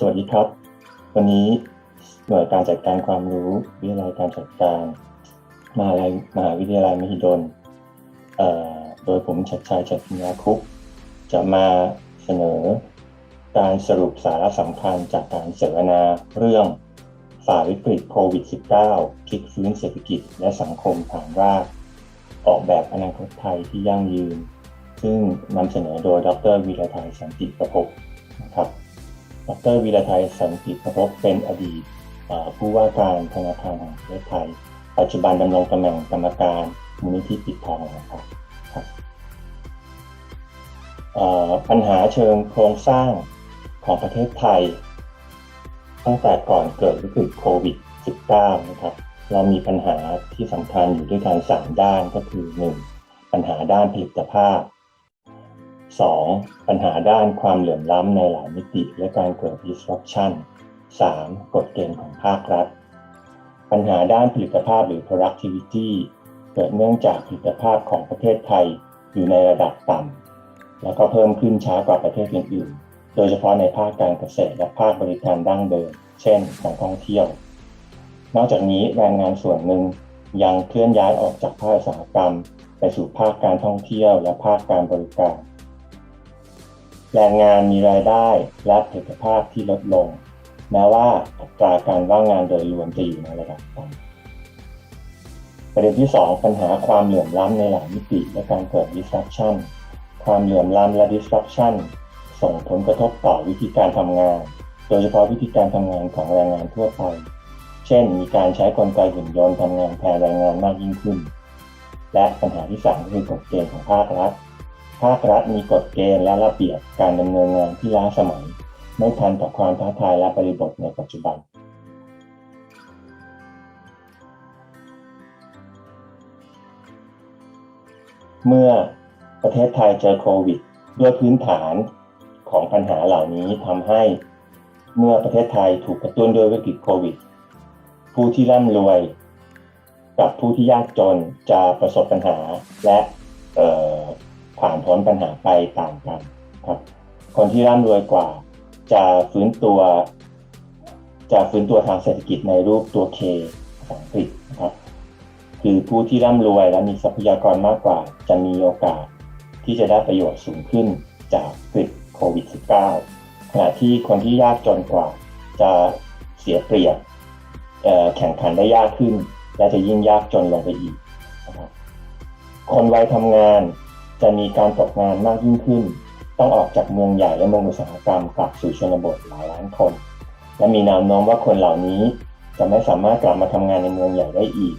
สวัสดีครับ วันนี้หน่วยการจัดการความรู้วิทยาลัยการจัดการมหาลัยมหาวิทยาลัยมหิดลโดยผมชัดชัยชัดพิญาคุปจะมาเสนอการสรุปสาระสำคัญจากการเสวนาเรื่องฝ่าวิกฤตโควิด -19 พลิกฟื้นเศรษฐกิจและสังคมฐานรากออกแบบอนาคตไทยที่ยั่งยืน ซึ่งนำเสนอโดยดรวีระไทยสันติประภพนะครับ ดรวีระไทยสันติประภพเป็นอดีตผู้ว่าการธนาคารแห่งประเทศไทย ปัจจุบันดำรงตำแหน่งกรรมการมูลนิธิปิดทองนะครับปัญหาเชิงโครงสร้างของประเทศไทย ตั้งแต่ก่อนเกิดวิกฤตโควิด -19 นะครับ เรามีปัญหาที่สำคัญอยู่ด้วยกันสามด้านก็คือ 1. ปัญหาด้านผลิตภาพ 2. ปัญหาด้านความเหลื่อมล้ำในหลายมิติ และการเกิด disruption 3. กฎเกณฑ์ของภาครัฐ ปัญหาด้านผลิตภาพหรือ productivity เกิดเนื่องจากผลิตภาพของประเทศไทยอยู่ในระดับต่ำแล้วก็เพิ่มขึ้นช้ากว่าประเทศอื่นๆ โดยเฉพาะในภาคการเกษตรและภาคบริการดั้งเดิม เช่นการท่องเที่ยว นอกจากนี้แรงงานส่วนหนึ่งยังเคลื่อนย้ายออกจากภาคอุตสาหกรรม ไปสู่ภาคการท่องเที่ยวและภาคการบริการ แรงงานมีรายได้และผลิตภาพที่ลดลง แม้ว่าอัตราการว่างงานโดยรวมจะอยู่ในระดับต่ำประเด็นที่ 2 ปัญหาความเหลื่อมล้ำในหลายมิติและการเกิด disruption ความเหลื่อมล้ำและ disruption ส่งผลกระทบต่อวิธีการทำงาน โดยเฉพาะวิธีการทำงานของแรงงานทั่วไป เช่น มีการใช้กลไกหุ่นยนต์ทำงานแทนแรงงานมากยิ่งขึ้น และปัญหาที่3ก็คือกฎเกณฑ์ของภาครัฐ ภาครัฐมีกฎเกณฑ์และระเบียบการดำเนินงานที่ล้าสมัย ไม่ทันต่อความท้าทายและบริบทในปัจจุบัน เมื่อประเทศไทยเจอโควิด ด้วยพื้นฐานของปัญหาเหล่านี้ทำให้เมื่อประเทศไทยถูกกระตุ้นด้วยวิกฤตโควิด ผู้ที่ร่ำรวย กับผู้ที่ยากจนจะประสบปัญหาและเออ ผ่านพ้นปัญหาไปต่างกันครับคนที่ร่ำรวยกว่า จะฟื้นตัว จะฟื้นตัวทางเศรษฐกิจในรูปตัว K ภาษาอังกฤษนะครับคือผู้ที่ร่ำรวยและมีทรัพยากรมากกว่า จะมีโอกาสที่จะได้ประโยชน์สูงขึ้นจากวิกฤตโควิด -19 ขณะที่คนที่ยากจนกว่า จะเสียเปรียบแข่งขันได้ยากขึ้น และจะยิ่งยากจนลงไปอีกนะครับคนวัยทำงาน จะมีการตกงานมากยิ่งขึ้น ต้องออกจากเมืองใหญ่และเมืองอุตสาหกรรมกลับสู่ชนบทหลายล้านคน และมีแนวโน้มว่าคนเหล่านี้จะไม่สามารถกลับมาทำงานในเมืองใหญ่ได้อีก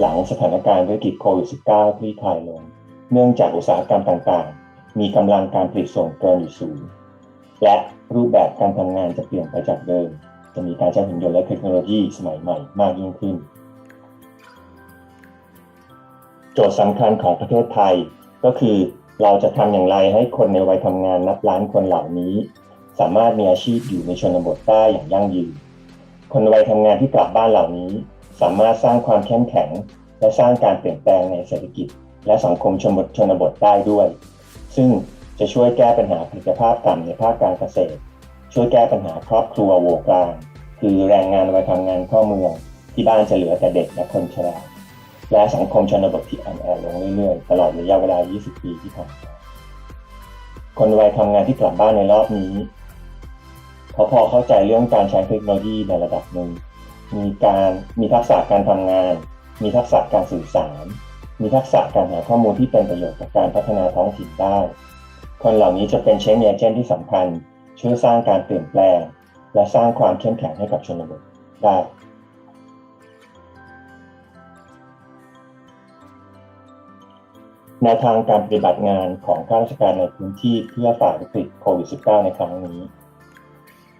หลังสถานการณ์วิกฤตโควิด -19 คลี่คลายลง เนื่องจากอุตสาหกรรมต่างๆ มีกำลังการผลิตส่งเกินอยู่สูง และรูปแบบการทำงานจะเปลี่ยนไปจากเดิม จะมีการใช้หุ่นยนต์และเทคโนโลยีสมัยใหม่มากยิ่งขึ้น โจทย์สำคัญของประเทศไทย ก็คือเราจะทำอย่างไรให้คนในวัยทำงานนับล้านคนเหล่านี้ สามารถมีอาชีพอยู่ในชนบทได้อย่างยั่งยืน คนวัยทำงานที่กลับบ้านเหล่านี้ สามารถสร้างความเข้มแข็ง และสร้างการเปลี่ยนแปลงในเศรษฐกิจ และสังคมชนบทชนบทได้ด้วย ซึ่งจะช่วยแก้ปัญหาผลิตภาพต่ำในภาคการเกษตร ช่วยแก้ปัญหาครอบครัวโวกลาง คือแรงงานวัยทำงานข้าเมือง ที่บ้านจะเหลือแต่เด็กและคนชรา และสังคมชนบทที่อ่อนแอลงเรื่อยๆ ตลอดระยะเวลา 20 ปีที่ผ่านมาคนวัยทำงานที่กลับบ้านในรอบนี้เขาพอเข้าใจเรื่องการใช้เทคโนโลยีในระดับหนึ่ง มีการมีทักษะการทำงาน มีทักษะการสื่อสาร มีทักษะการหาข้อมูลที่เป็นประโยชน์กับการพัฒนาท้องถิ่นได้ คนเหล่านี้จะเป็นเชนเอเจนที่สำคัญช่วยสร้างการเปลี่ยนแปลง และสร้างความเข้มแข็งให้กับชนบทได้ แนวทางการปฏิบัติงานของข้าราชการในพื้นที่เพื่อฝ่าวิกฤตโควิด -19 ในครั้งนี้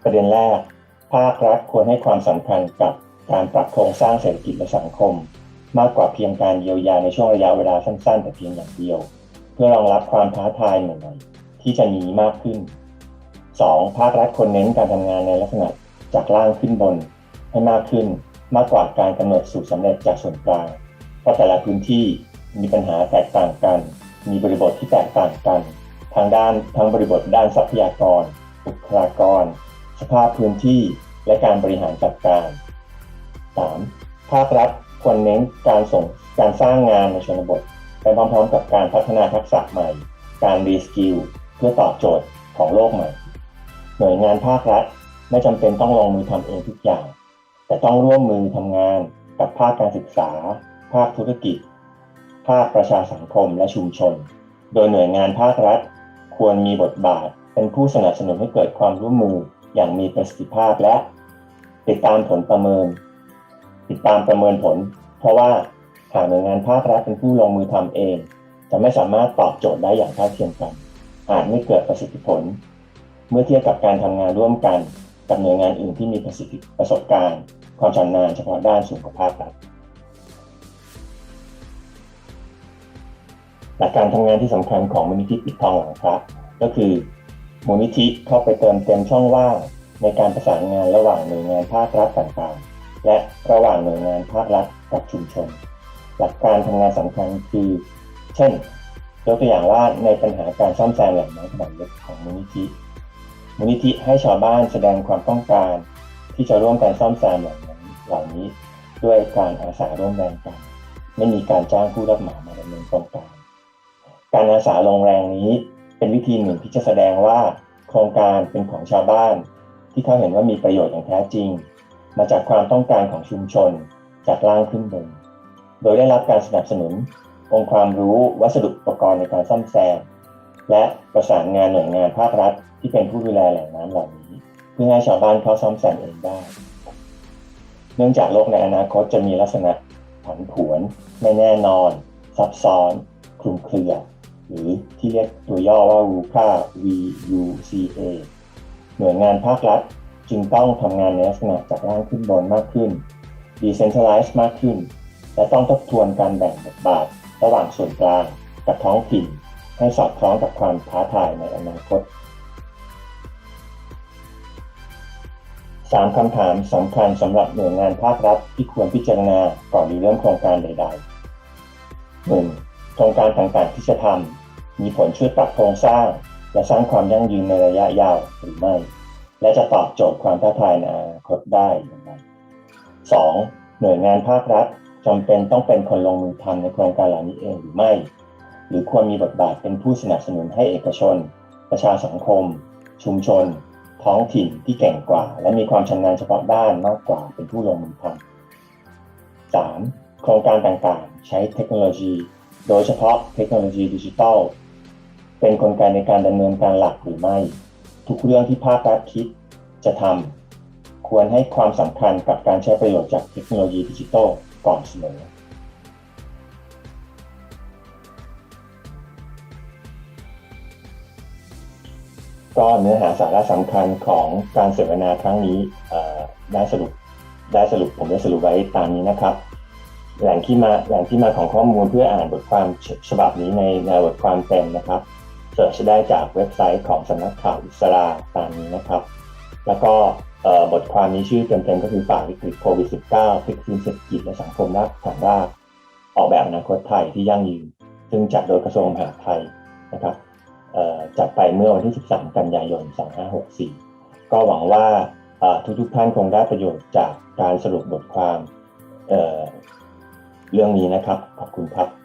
ประเด็นแรก ภาครัฐควรให้ความสำคัญกับการปรับโครงสร้างเศรษฐกิจและสังคม มากกว่าเพียงการเยียวยาในช่วงระยะเวลาสั้นๆ แต่เพียงอย่างเดียว เพื่อรองรับความท้าทายใหม่ๆที่จะมีมากขึ้น 2. ภาครัฐควรเน้นการทำงานในลักษณะจากล่างขึ้นบน ให้มากขึ้นมากกว่าการกำหนดสูตรสำเร็จจากส่วนกลางเพราะแต่ละพื้นที่ มีปัญหาแตกต่างกัน มีบริบทที่แตกต่างกัน ทางด้านทั้งบริบทด้านทรัพยากร บุคลากร สภาพพื้นที่ และการบริหารจัดการ 3. ภาครัฐควรเน้นการส่งการสร้างงานในชนบทไปพร้อมๆกับการพัฒนาทักษะใหม่ การรีสกิลเพื่อตอบโจทย์ของโลกใหม่ หน่วยงานภาครัฐไม่จำเป็นต้องลงมือทำเองทุกอย่าง แต่ต้องร่วมมือทำงานกับภาคการศึกษา ภาคธุรกิจ ภาคประชาสังคมและชุมชน โดยหน่วยงานภาครัฐ ควรมีบทบาท เป็นผู้สนับสนุนให้เกิดความร่วมมืออย่างมีประสิทธิภาพและ ติดตามผลประเมิน ติดตามประเมินผล เพราะว่าหากหน่วยงานภาครัฐเป็นผู้ลงมือทำเอง จะไม่สามารถตอบโจทย์ได้อย่างเท่าเทียมกัน อาจไม่เกิดประสิทธิผล เมื่อเทียบกับการทำงานร่วมกันกับหน่วยงานอื่นที่มีประสิทธิประสบการณ์ ความชำนาญเฉพาะด้านสูงกว่าภาครัฐ หลักการทำงานที่สำคัญของมูลนิธิปิดทองหลังพระก็คือมูลนิธิเข้าไปเติมเต็มช่องว่างในการประสานงานระหว่างหน่วยงานภาครัฐต่างๆ และระหว่างหน่วยงานภาครัฐกับชุมชน หลักการทำงานสำคัญคือ เช่นยกตัวอย่างว่าในปัญหาการซ่อมแซมแหล่งน้ำขนาดเล็กของมูลนิธิมูลนิธิให้ชาวบ้านแสดงความต้องการ ที่จะร่วมกันซ่อมแซมแหล่งน้ำเหล่านี้ ด้วยการอาสาร่วมแรงกัน ไม่มีการจ้างผู้รับเหมามาดำเนินโครงการ การอาสาลงแรงนี้ เป็นวิธีหนึ่งที่จะแสดงว่า โครงการเป็นของชาวบ้าน ที่เขาเห็นว่ามีประโยชน์อย่างแท้จริง มาจากความต้องการของชุมชนจากล่างขึ้นบน โดยได้รับการสนับสนุน องค์ความรู้วัสดุอุปกรณ์ในการซ่อมแซมและประสานงานหน่วยงานภาครัฐ ที่เป็นผู้ดูแลแหล่งน้ำเหล่านี้ เพื่อให้ชาวบ้านเข้าซ่อมแซมเองได้ เนื่องจากโลกในอนาคตจะมีลักษณะผันผวน ไม่แน่นอน ซับซ้อนคลุมเครือ รือที่เรียกตัวย่อว่า VUCA VUCA หน่วยงานภาครัฐจึงต้องทำงานในลักษณะจากล่างขึ้นบนมากขึ้น decentralize มากขึ้น และต้องทบทวนการแบ่งบทบาท ระหว่างส่วนกลางกับท้องถิ่น ให้สอดคล้องกับความท้าทายในอนาคตสามคำถามสำคัญสำหรับหน่วยงานภาครัฐที่ควรพิจารณาก่อนริเริ่มโครงการใดๆ 1. โครงการต่างๆที่จะทำ มีผลช่วยปรับโครงสร้าง และสร้างความยั่งยืนในระยะยาวหรือไม่ และจะตอบโจทย์ความท้าทายในอนาคตได้อย่างไร 2. หน่วยงานภาครัฐจำเป็นต้องเป็นคนลงมือทำในโครงการเหล่านี้เองหรือไม่ หรือควรมีบทบาทเป็นผู้สนับสนุนให้เอกชน ประชาสังคม ชุมชน ท้องถิ่นที่เก่งกว่า และมีความชำนาญเฉพาะด้านมากกว่าเป็นผู้ลงมือทำ 3. โครงการต่างๆ ใช้เทคโนโลยี โดยเฉพาะเทคโนโลยีดิจิทัล เป็นกลไกในการดำเนินการหลักหรือไม่ ทุกเรื่องที่ภาครัฐคิดจะทำควรให้ความสำคัญกับการใช้ประโยชน์จากเทคโนโลยีดิจิทัลก่อนเสมอก็เนื้อหาสาระสำคัญของการเสวนาครั้งนี้ได้สรุปได้สรุปผมได้สรุปไว้ตามนี้นะครับ แหล่งที่มาแหล่งที่มาของข้อมูลเพื่ออ่านบทความฉฉบับนี้ในในบทความเต็มนะครับ เสิร์ชได้จากเว็บไซต์ของสำนักข่าวอิสราตามนี้นะครับ แล้วก็บทความนี้ชื่อเต็มๆก็คือฝ่าวิกฤตโควิด -19 พลิกฟื้นเศรษฐกิจและสังคมรากฐานรากออกแบบอนาคตไทยที่ยั่งยืน ซึ่งจัดโดยกระทรวงมหาดไทยนะครับจัดไปเมื่อวันที่ 13 กันยายน 2564 ก็หวังว่าเอ่อทุกๆท่านคงได้ประโยชน์จากการสรุปบทความเเรื่องนี้นะครับ ขอบคุณครับ